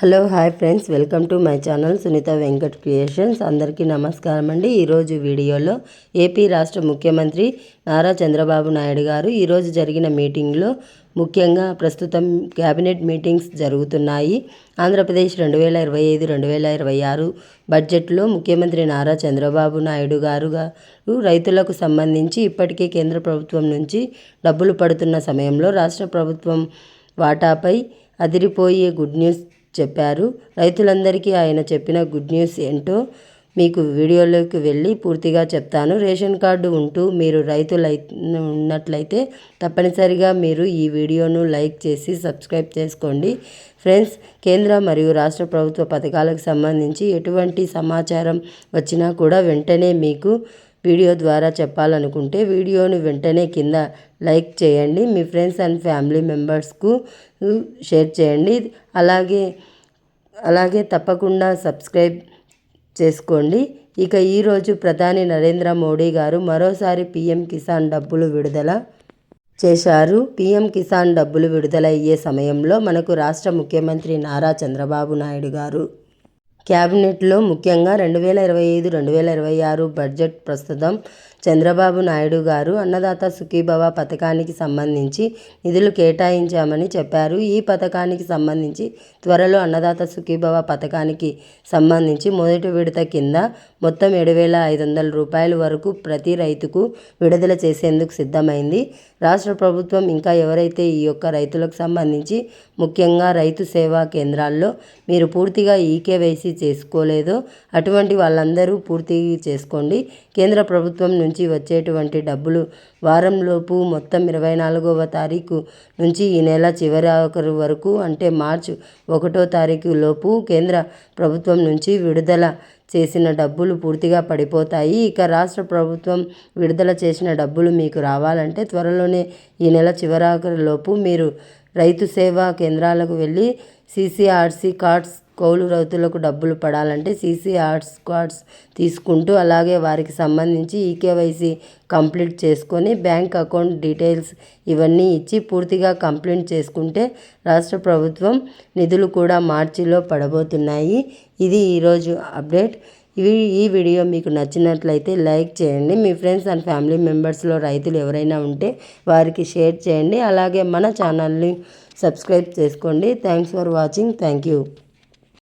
Hello hi friends. Welcome to my channel Sunitha Venkat creations. అందరికీ నమస్కారం అండి. ఈరోజు వీడియోలో ఏపీ రాష్ట్ర ముఖ్యమంత్రి నారా చంద్రబాబు నాయుడు గారు ఈరోజు జరిగిన మీటింగ్లో ముఖ్యంగా ప్రస్తుతం క్యాబినెట్ మీటింగ్స్ జరుగుతున్నాయి. ఆంధ్రప్రదేశ్ రెండు వేల ఇరవై ఐదు రెండు వేల ఇరవై ఆరు బడ్జెట్లో ముఖ్యమంత్రి నారా చంద్రబాబు నాయుడు గారు గారు రైతులకు సంబంధించి ఇప్పటికే కేంద్ర ప్రభుత్వం నుంచి డబ్బులు పడుతున్న సమయంలో రాష్ట్ర ప్రభుత్వం వాటాపై అదిరిపోయే గుడ్ న్యూస్ చెప్పారు. రైతులందరికీ ఆయన చెప్పిన గుడ్ న్యూస్ ఏంటో మీకు వీడియోలోకి వెళ్ళి పూర్తిగా చెప్తాను. రేషన్ కార్డు ఉంటూ మీరు రైతులై ఉన్నట్లయితే తప్పనిసరిగా మీరు ఈ వీడియోను లైక్ చేసి సబ్స్క్రైబ్ చేసుకోండి. ఫ్రెండ్స్ కేంద్ర మరియు రాష్ట్ర ప్రభుత్వ పథకాలకు సంబంధించి ఎటువంటి సమాచారం వచ్చినా కూడా వెంటనే మీకు వీడియో ద్వారా చెప్పాలనుకుంటే వీడియోను వెంటనే కింద లైక్ చేయండి. మీ ఫ్రెండ్స్ అండ్ ఫ్యామిలీ మెంబర్స్కు షేర్ చేయండి. అలాగే అలాగే తప్పకుండా సబ్స్క్రైబ్ చేసుకోండి. ఇక ఈరోజు ప్రధాని నరేంద్ర మోడీ గారు మరోసారి పీఎం కిసాన్ డబ్బులు విడుదల చేశారు. పీఎం కిసాన్ డబ్బులు విడుదల అయ్యే సమయంలో మనకు రాష్ట్ర ముఖ్యమంత్రి నారా చంద్రబాబు నాయుడు గారు క్యాబినెట్లో ముఖ్యంగా రెండు వేల ఇరవై ఐదు రెండు వేల ఇరవై ఆరు బడ్జెట్ ప్రస్తుతం చంద్రబాబు నాయుడు గారు అన్నదాత సుఖీభవ పథకానికి సంబంధించి నిధులు కేటాయించామని చెప్పారు. ఈ పథకానికి సంబంధించి త్వరలో అన్నదాత సుఖీభవ పథకానికి సంబంధించి మొదటి విడత కింద మొత్తం ఏడు వేల ఐదు వందల రూపాయల వరకు ప్రతి రైతుకు విడుదల చేసేందుకు సిద్ధమైంది. రాష్ట్ర ప్రభుత్వం ఇంకా ఎవరైతే ఈ యొక్క రైతులకు సంబంధించి ముఖ్యంగా రైతు సేవా కేంద్రాల్లో మీరు పూర్తిగా ఈకేవైసీ చేసుకోలేదో అటువంటి వాళ్ళందరూ పూర్తి చేసుకోండి. కేంద్ర ప్రభుత్వం నుంచి వచ్చేటువంటి డబ్బులు వారంలోపు మొత్తం ఇరవై నాలుగవ తారీఖు నుంచి ఈ నెల చివరి వరకు అంటే మార్చి ఒకటో తారీఖు లోపు కేంద్ర ప్రభుత్వం నుంచి విడుదల చేసిన డబ్బులు పూర్తిగా పడిపోతాయి. ఇక రాష్ట్ర ప్రభుత్వం విడుదల చేసిన డబ్బులు మీకు రావాలంటే త్వరలోనే ఈ నెల చివరాఖరులోపు మీరు రైతు సేవా కేంద్రాలకు వెళ్ళి సీసీఆర్సీ కార్డ్స్ కౌలు రైతులకు డబ్బులు పడాలంటే సీసీ ఆర్ట్స్ కార్డ్స్ తీసుకుంటూ అలాగే వారికి సంబంధించి ఈకేవైసీ కంప్లీట్ చేసుకొని బ్యాంక్ అకౌంట్ డీటెయిల్స్ ఇవన్నీ ఇచ్చి పూర్తిగా కంప్లీట్ చేసుకుంటే రాష్ట్ర ప్రభుత్వం నిధులు కూడా మార్చిలో పడబోతున్నాయి. ఇది ఈరోజు అప్డేట్. ఇవి ఈ వీడియో మీకు నచ్చినట్లయితే లైక్ చేయండి. మీ ఫ్రెండ్స్ అండ్ ఫ్యామిలీ మెంబర్స్లో రైతులు ఎవరైనా ఉంటే వారికి షేర్ చేయండి. అలాగే మన ఛానల్ని సబ్స్క్రైబ్ చేసుకోండి. Thanks for watching. Thank you.